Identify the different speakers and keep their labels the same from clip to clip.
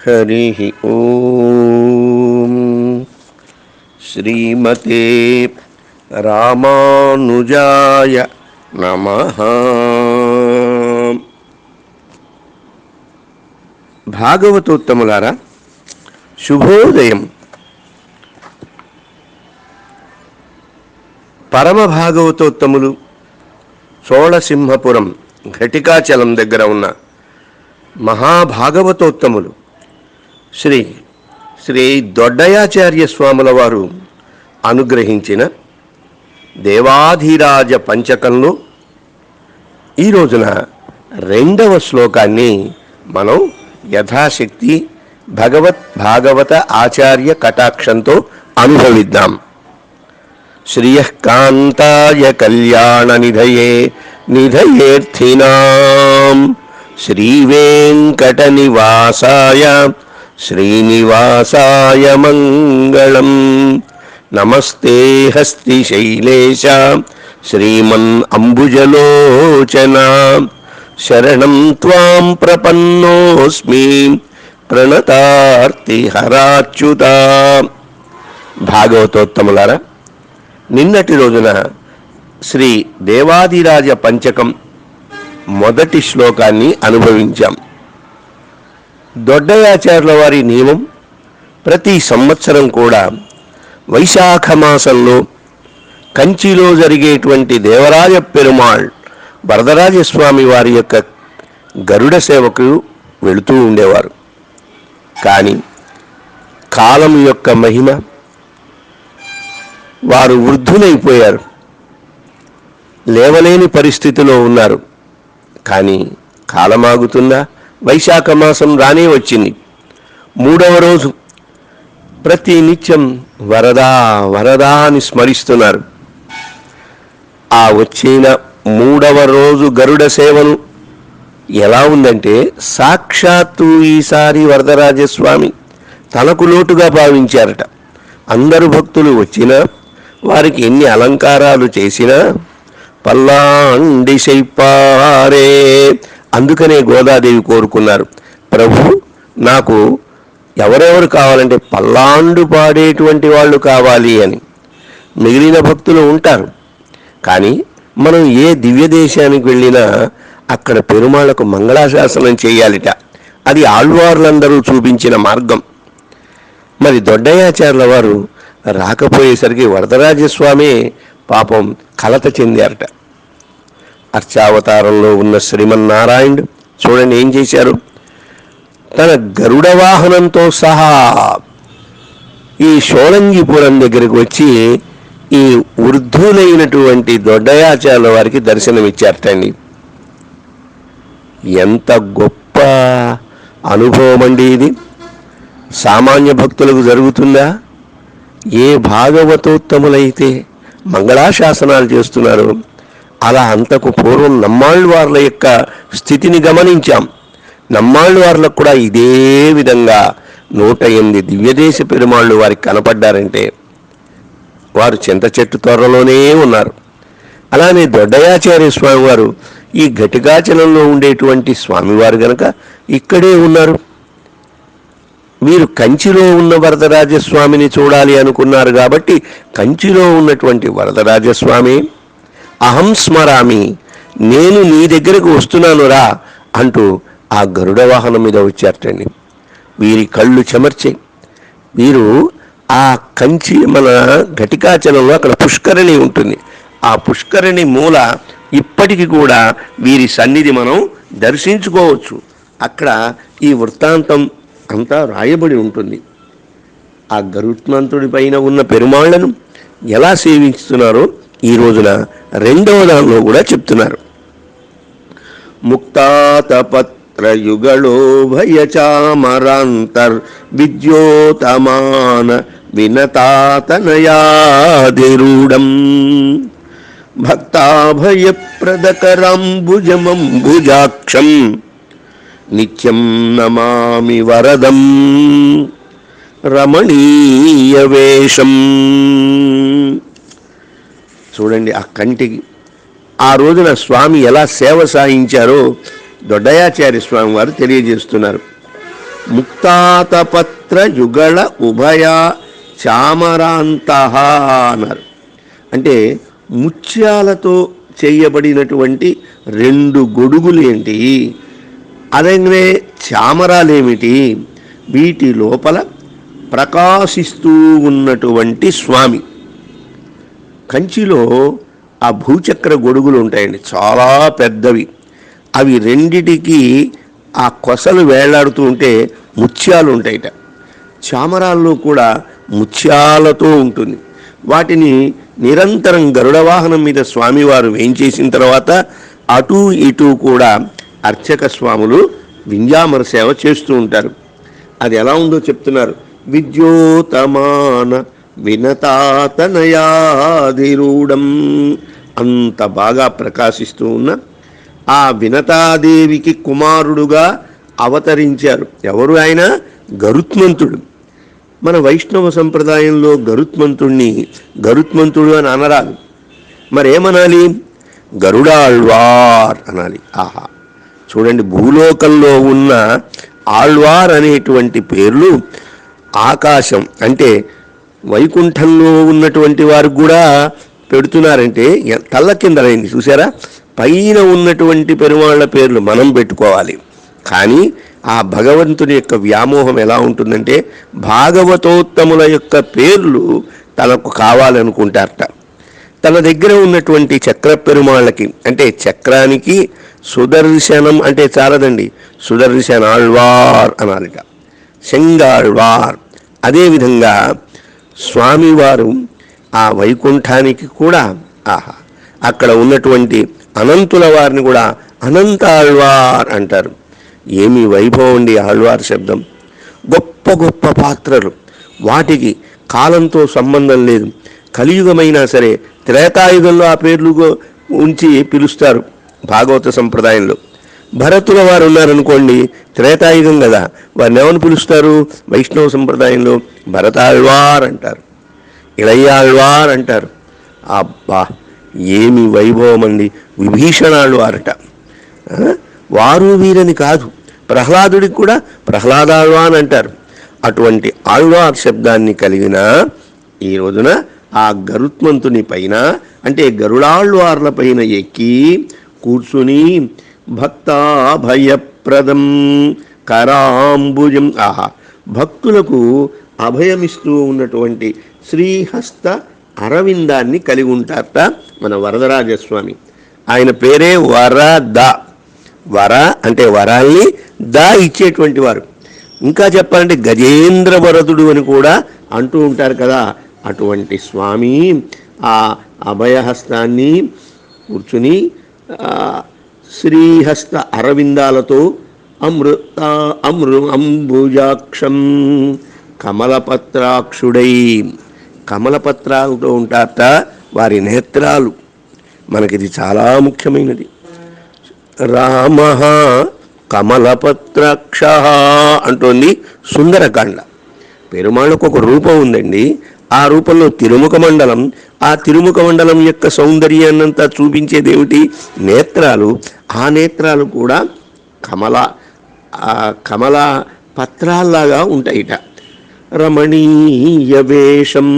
Speaker 1: హరి ఓం శ్రీమతే రామానుజాయ నమ భాగవతోత్తములారా శుభోదయం పరమ భాగవతోత్తములు చోళసింహపురం ఘటికాచలం దగ్గర ఉన్న మహాభాగవతోత్తములు శ్రీ శ్రీ దొడ్డయాచార్య స్వాముల వారు అనుగ్రహించిన దేవాధిరాజ పంచకంలో ఈ రోజున రెండవ శ్లోకాన్ని మనం యథాశక్తి భగవత్ భాగవత ఆచార్య కటాక్షంతో అనుభవిద్దాం. శ్రియకాంతాయ కళ్యాణ నిధయే నిధయేర్థినాం. శ్రీవేంకట నివాసాయ శ్రీనివాసాయ మంగళం నమస్తే హస్తి శైలేశ శ్రీమన్ అంబుజలోచన శరణం త్వాం ప్రపన్నోస్మి ప్రణతార్తి హరాచ్యుత భాగవతోత్తములారా నిన్నటి రోజున శ్రీ దేవాదిరాజ పంచకం మొదటి శ్లోకాన్ని అనుభవించాం. దొడ్డయాచార్యుల వారి నియమం ప్రతి సంవత్సరం కూడా వైశాఖ మాసంలో కంచిలో జరిగేటువంటి దేవరాజ పెరుమాళ్ వరదరాజస్వామి వారి యొక్క గరుడ సేవకు వెళుతూ ఉండేవారు. కానీ కాలం యొక్క మహిమ వారు వృద్ధులైపోయారు. లేవలేని పరిస్థితిలో ఉన్నారు. కానీ కాలమాగుతుందా? వైశాఖ మాసం రానే వచ్చింది. మూడవ రోజు ప్రతి నిత్యం వరదా వరదా అని స్మరిస్తున్నారు. ఆ వచ్చిన మూడవ రోజు గరుడ సేవను ఎలా ఉందంటే సాక్షాత్తు ఈసారి వరదరాజస్వామి తనకు లోటుగా భావించారట. అందరు భక్తులు వచ్చినా వారికి ఎన్ని అలంకారాలు చేసినా పల్లాండి శైపారే అందుకనే గోదాదేవి కోరుకున్నారు. ప్రభు నాకు ఎవరెవరు కావాలంటే పల్లాండు పాడేటువంటి వాళ్ళు కావాలి అని. మిగిలిన భక్తులు ఉంటారు. కానీ మనం ఏ దివ్య దేశానికి వెళ్ళినా అక్కడ పెరుమాళ్ళకు మంగళాశాసనం చేయాలిట. అది ఆళ్వార్లందరూ చూపించిన మార్గం. మరి దొడ్డయాచార్ల వారు రాకపోయేసరికి వరదరాజస్వామి పాపం కలత చెందారట. అర్చావతారంలో ఉన్న శ్రీమన్నారాయణుడు చూడండి ఏం చేశారు? తన గరుడ వాహనంతో సహా ఈ షోళంగిపురం దగ్గరికి వచ్చి ఈ వృద్ధులైనటువంటి దొడ్డయాచార్యుల వారికి దర్శనమిచ్చారటండి. ఎంత గొప్ప అనుభవం అండి ఇది. సామాన్య భక్తులకు జరుగుతుందా? ఏ భాగవతోత్తములైతే మంగళాశాసనాలు చేస్తున్నారు. అలా అంతకు పూర్వం నమ్మాళ్ళు వార్ల యొక్క స్థితిని గమనించాం. నమ్మాళ్ళు వార్లకు కూడా ఇదే విధంగా నూట ఎనిమిది దివ్యదేశ పెరుమాళ్ళు వారికి కనపడ్డారంటే వారు చింత చెట్టు త్వరలోనే ఉన్నారు. అలానే దొడ్డయాచార్య స్వామివారు ఈ ఘటికాచలంలో ఉండేటువంటి స్వామివారు గనక ఇక్కడే ఉన్నారు. మీరు కంచిలో ఉన్న వరదరాజస్వామిని చూడాలి అనుకున్నారు కాబట్టి కంచిలో ఉన్నటువంటి వరదరాజస్వామి అహం స్మరామి నేను నీ దగ్గరకు వస్తున్నాను రా అంటూ ఆ గరుడ వాహనం మీద వచ్చారటండి వీరి కళ్ళు చెమర్చే వీరు ఆ కంచి మన ఘటికాచలంలో అక్కడ పుష్కరిణి ఉంటుంది. ఆ పుష్కరిణి మూల ఇప్పటికి కూడా వీరి సన్నిధి మనం దర్శించుకోవచ్చు. అక్కడ ఈ వృత్తాంతం అంతా రాయబడి ఉంటుంది. ఆ గరుత్మంతుడి పైన ఉన్న పెరుమాళ్ళను ఎలా సేవిస్తున్నారో ఈ రోజున రెండవ దానిలో కూడా చెప్తున్నారు. ముక్తాతపత్రయుగళో భయచామరాంతర్ విద్యోతమాన వినతాతనయాదిరూఢం. భక్తాభయప్రదకరాంబుజమంబుజాక్షం నిత్యం నమామి వరదం రమణీయ వేషం చూడండి ఆ కంటికి. ఆ రోజున స్వామి ఎలా సేవ సాగించారో దొడ్డయాచార్య స్వామి వారు తెలియజేస్తున్నారు. ముక్తాతపత్ర యుగళ ఉభయ చామరాంత అన్నారు. అంటే ముత్యాలతో చేయబడినటువంటి రెండు గొడుగులు ఏంటి? అలాగే చామరాలేమిటి? వీటి లోపల ప్రకాశిస్తూ ఉన్నటువంటి స్వామి. కంచిలో ఆ భూచక్ర గొడుగులు ఉంటాయండి. చాలా పెద్దవి. అవి రెండిటికి ఆ కొసలు వేలాడుతూ ఉంటే ముత్యాలు ఉంటాయిట చామరాల్లో కూడా ముత్యాలతో ఉంటుంది. వాటిని నిరంతరం గరుడ వాహనం మీద స్వామివారు వేయించేసిన తర్వాత అటు ఇటు కూడా అర్చక స్వాములు వింజామర సేవ చేస్తూ ఉంటారు. అది ఎలా ఉందో చెప్తున్నారు. విద్యోతమాన వినతాతనయాధిరూఢం అంత బాగా ప్రకాశిస్తూ ఉన్న ఆ వినతాదేవికి కుమారుడుగా అవతరించారు. ఎవరు ఆయన? గరుత్మంతుడు. మన వైష్ణవ సంప్రదాయంలో గరుత్మంతుణ్ణి గరుత్మంతుడు అని అనరాదు. మరేమనాలి? గరుడాళ్వార్ అనాలి. ఆహా. చూడండి భూలోకంలో ఉన్న ఆళ్వార్ అనేటువంటి పేర్లు ఆకాశం. అంటే వైకుంఠంలో ఉన్నటువంటి వారు కూడా పెడుతున్నారంటే తల్ల కిందలైంది చూసారా పైన ఉన్నటువంటి పెరుమాళ్ళ పేర్లు మనం పెట్టుకోవాలి. కానీ ఆ భగవంతుని యొక్క వ్యామోహం ఎలా ఉంటుందంటే భాగవతోత్తముల యొక్క పేర్లు తనకు కావాలనుకుంటారట. తన దగ్గర ఉన్నటువంటి చక్ర పెరుమాళ్ళకి అంటే చక్రానికి సుదర్శనం అంటే చాలదండి. సుదర్శనాళ్వార్ అనాలిట. శంగాళ్వార్. అదేవిధంగా స్వామివారు ఆ వైకుంఠానికి కూడా ఆహా అక్కడ ఉన్నటువంటి అనంతుల వారిని కూడా అనంత ఆళ్వార్ అంటారు. ఏమి వైభవం అండి ఆళ్వార్ శబ్దం. గొప్ప గొప్ప పాత్రలు. వాటికి కాలంతో సంబంధం లేదు. కలియుగమైనా సరే త్రేతాయుగంలో ఆ పేర్లు ఉంచి పిలుస్తారు. భాగవత సంప్రదాయంలో. భరతుల వారు ఉన్నారనుకోండి త్రేతాయుగం కదా వారిని ఏమని పిలుస్తారు? వైష్ణవ సంప్రదాయంలో భరతాళ్వార్ అంటారు. ఇళయ్యాళ్వార్ అంటారు. అబ్బా ఏమి వైభవం అండి విభీషణాళ్వారట. వారు వీరని కాదు ప్రహ్లాదుడికి కూడా ప్రహ్లాదాళ్వాన్ అంటారు. అటువంటి ఆళ్వార్ శబ్దాన్ని కలిగిన ఈ రోజున ఆ గరుత్మంతుని పైన అంటే గరుడాళ్వార్ల పైన ఎక్కి కూర్చుని భక్తాభయప్రదం కరాంబుజం. ఆహా భక్తులకు అభయమిస్తూ ఉన్నటువంటి శ్రీహస్త అరవిందాన్ని కలిగి ఉంటారట మన వరదరాజస్వామి. ఆయన పేరే వరద. వర అంటే వరాల్ని దా ఇచ్చేటువంటి వారు. ఇంకా చెప్పాలంటే గజేంద్ర వరదుడు అని కూడా అంటూ ఉంటారు కదా అటువంటి స్వామి. ఆ అభయహస్తాన్ని కూర్చుని శ్రీహస్త అరవిందాలతో అమృత అమృ అంబుజాక్షం కమలపత్రాక్షుడై. కమలపత్రాలతో ఉంటారట వారి నేత్రాలు. మనకిది చాలా ముఖ్యమైనది. రామ కమలపత్రాక్ష అంటోంది సుందరకాండ. పెరుమాళ్ళకు ఒక రూపం ఉందండి. ఆ రూపంలో తిరుముఖ మండలం ఆ తిరుముఖ మండలం యొక్క సౌందర్యాన్నంతా చూపించేదేమిటి? నేత్రాలు. ఆ నేత్రాలు కూడా కమల ఆ కమల పత్రాల్లాగా ఉంటాయిట. రమణీయ వేషం.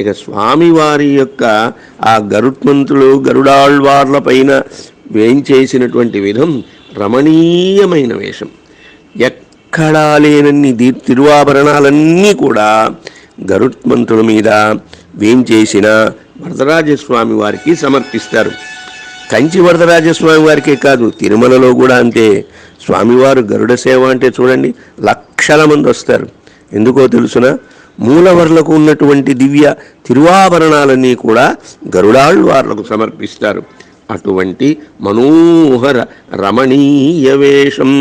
Speaker 1: ఇక స్వామివారి యొక్క ఆ గరుత్మంతులు గరుడాళ్వార్ల పైన వేయించేసినటువంటి విధం రమణీయమైన వేషం. ఎక్కడా లేనన్ని తిరువాభరణాలన్నీ కూడా గరుత్మంతుల మీద వేయించేసిన వరదరాజస్వామి వారికి సమర్పిస్తారు. కంచి వరదరాజస్వామి వారికే కాదు తిరుమలలో కూడా అంతే. స్వామివారు గరుడ సేవ అంటే చూడండి లక్షల మంది వస్తారు. ఎందుకో తెలుసునా? మూలవర్లకు ఉన్నటువంటి దివ్య తిరువాభరణాలన్నీ కూడా గరుడాళ్వార్లకు సమర్పిస్తారు. అటువంటి మనోహర రమణీయ వేషం.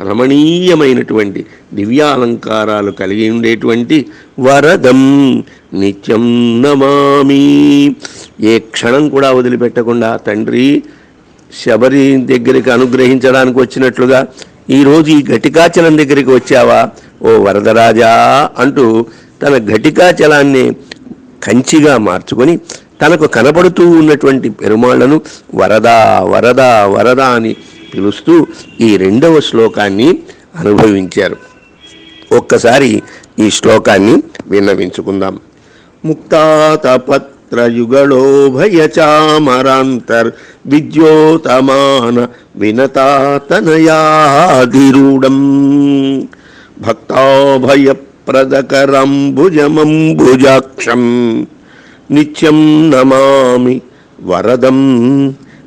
Speaker 1: రమణీయమైనటువంటి దివ్యాలంకారాలు కలిగి ఉండేటువంటి వరదం. నిత్యం నమామి. ఏ క్షణం కూడా వదిలిపెట్టకుండా తండ్రి శబరి దగ్గరికి అనుగ్రహించడానికి వచ్చినట్లుగా ఈరోజు ఈ ఘటికాచలం దగ్గరికి వచ్చావా? ఓ వరదరాజా అంటూ తన ఘటికాచలాన్ని కంచిగా మార్చుకొని తనకు కనబడుతూ ఉన్నటువంటి పెరుమాళ్ళను వరద వరద వరద అని పిలుస్తూ ఈ రెండవ శ్లోకాన్ని అనుభవించారు. ఒక్కసారి ఈ శ్లోకాన్ని విన్నవించుకుందాం. ముక్తాతపత్రయుగళోభయచామరాంతర్ విద్యోతమాన వినతాతనయాధిరూఢం భక్తాభయప్రదకరంభుజమంభుజాక్షం నిత్యం నమామి వరదం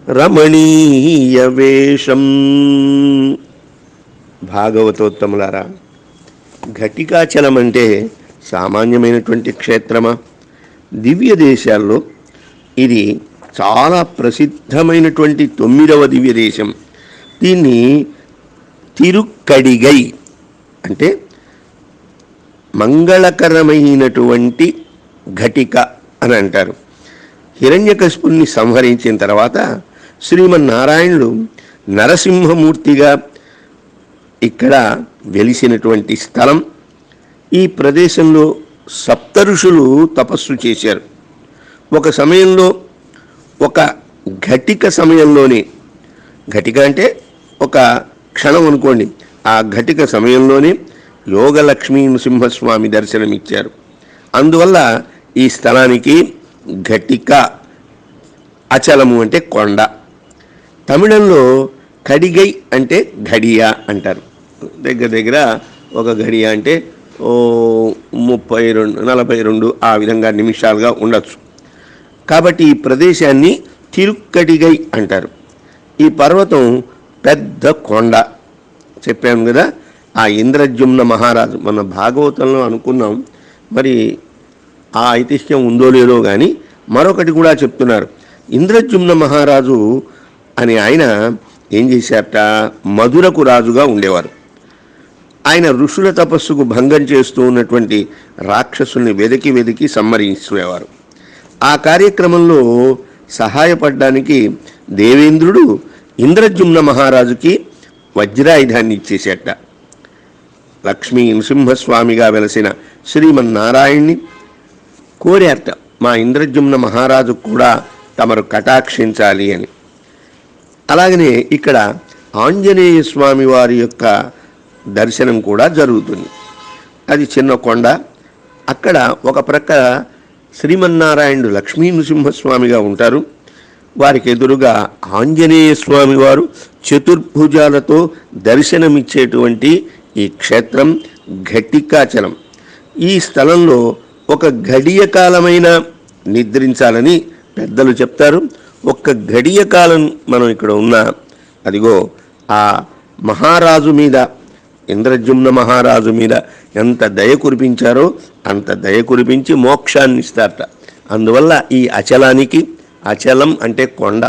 Speaker 1: రమణీయ వేషం. భాగవతోత్తములారా ఘటికాచలం అంటే సామాన్యమైనటువంటి క్షేత్రమా? దివ్య దేశాల్లో ఇది చాలా ప్రసిద్ధమైనటువంటి తొమ్మిదవ దివ్య దేశం. దీన్ని తిరుక్కడిగై అంటే మంగళకరమైనటువంటి ఘటిక అని అంటారు. హిరణ్యకశిపుణ్ణి సంహరించిన తర్వాత శ్రీమన్నారాయణుడు నరసింహమూర్తిగా ఇక్కడ వెలిసినటువంటి స్థలం. ఈ ప్రదేశంలో సప్తఋషులు తపస్సు చేశారు. ఒక సమయంలో ఒక ఘటిక సమయంలోనే ఘటిక అంటే ఒక క్షణం అనుకోండి ఆ ఘటిక సమయంలోనే యోగలక్ష్మీ నృసింహస్వామి దర్శనమిచ్చారు. అందువల్ల ఈ స్థలానికి ఘటిక అచలము అంటే కొండ. తమిళంలో కడిగై అంటే ఘడియ అంటారు. దగ్గర దగ్గర ఒక ఘడియ అంటే ఓ ముప్పై రెండు నలభై రెండు ఆ విధంగా నిమిషాలుగా ఉండొచ్చు. కాబట్టి ఈ ప్రదేశాన్ని తిరుక్కడిగై అంటారు. ఈ పర్వతం పెద్ద కొండ. చెప్పాము కదా ఆ ఇంద్రజుమ్న మహారాజు మన భాగవతంలో అనుకున్నాం. మరి ఆ ఐతిహ్యం ఉందో లేదో కానీ మరొకటి కూడా చెప్తున్నారు. ఇంద్రజుమ్న మహారాజు అని ఆయన ఏం చేశారట? మధురకు రాజుగా ఉండేవారు. ఆయన ఋషుల తపస్సుకు భంగం చేస్తూ ఉన్నటువంటి రాక్షసుల్ని వెదికి వెదికి సంహరించేవారు. ఆ కార్యక్రమంలో సహాయపడడానికి దేవేంద్రుడు ఇంద్రజుమ్న మహారాజుకి వజ్రాయుధాన్ని ఇచ్చేసేట లక్ష్మీ నృసింహస్వామిగా వెలసిన శ్రీమన్నారాయణ్ణి కోరారట మా ఇంద్రజుమ్న మహారాజు కూడా తమరు కటాక్షించాలి అని. అలాగనే ఇక్కడ ఆంజనేయ స్వామి వారి యొక్క దర్శనం కూడా జరుగుతుంది. అది చిన్న కొండ. అక్కడ ఒక ప్రక్క శ్రీమన్నారాయణుడు లక్ష్మీ నృసింహస్వామిగా ఉంటారు. వారికి ఎదురుగా ఆంజనేయ స్వామి వారు చతుర్భుజాలతో దర్శనమిచ్చేటువంటి ఈ క్షేత్రం ఘటికాచలం. ఈ స్థలంలో ఒక ఘడియ కాలమైన నిద్రించాలని పెద్దలు చెప్తారు. ఒక్క ఘడియ కాలం మనం ఇక్కడ ఉన్న అదిగో ఆ మహారాజు మీద ఇంద్రజుమ్న మహారాజు మీద ఎంత దయ కురిపించారో అంత దయ కురిపించి మోక్షాన్ని ఇస్తారట. అందువల్ల ఈ అచలానికి అచలం అంటే కొండ.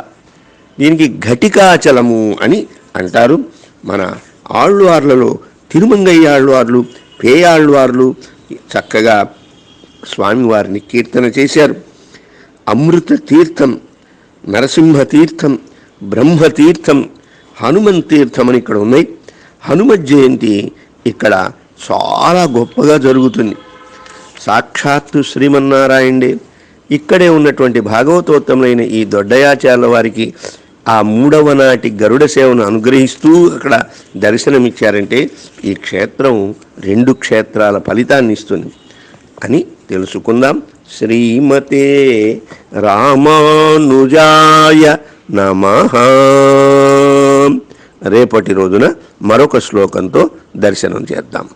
Speaker 1: దీనికి ఘటికాచలము అని అంటారు. మన ఆళ్వార్లలో తిరుమంగయ్య ఆళ్వార్లు పేయాళ్వార్లు చక్కగా స్వామివారిని కీర్తన చేశారు. అమృత తీర్థం నరసింహ తీర్థం బ్రహ్మతీర్థం హనుమన్ తీర్థం అని ఇక్కడ ఉన్నాయి. హనుమ జయంతి ఇక్కడ చాలా గొప్పగా జరుగుతుంది. సాక్షాత్తు శ్రీమన్నారాయణే ఇక్కడే ఉన్నటువంటి భాగవతోత్తములైన ఈ దొడ్డయాచార్ల వారికి ఆ మూడవ నాటి గరుడ సేవను అనుగ్రహిస్తూ అక్కడ దర్శనమిచ్చారంటే ఈ క్షేత్రం రెండు క్షేత్రాల ఫలితాన్ని ఇస్తుంది. అని తెలుసుకుందాం. శ్రీమతే రామానుజాయ నమ. రేపటి రోజున మరొక శ్లోకంతో దర్శనం చేద్దాం.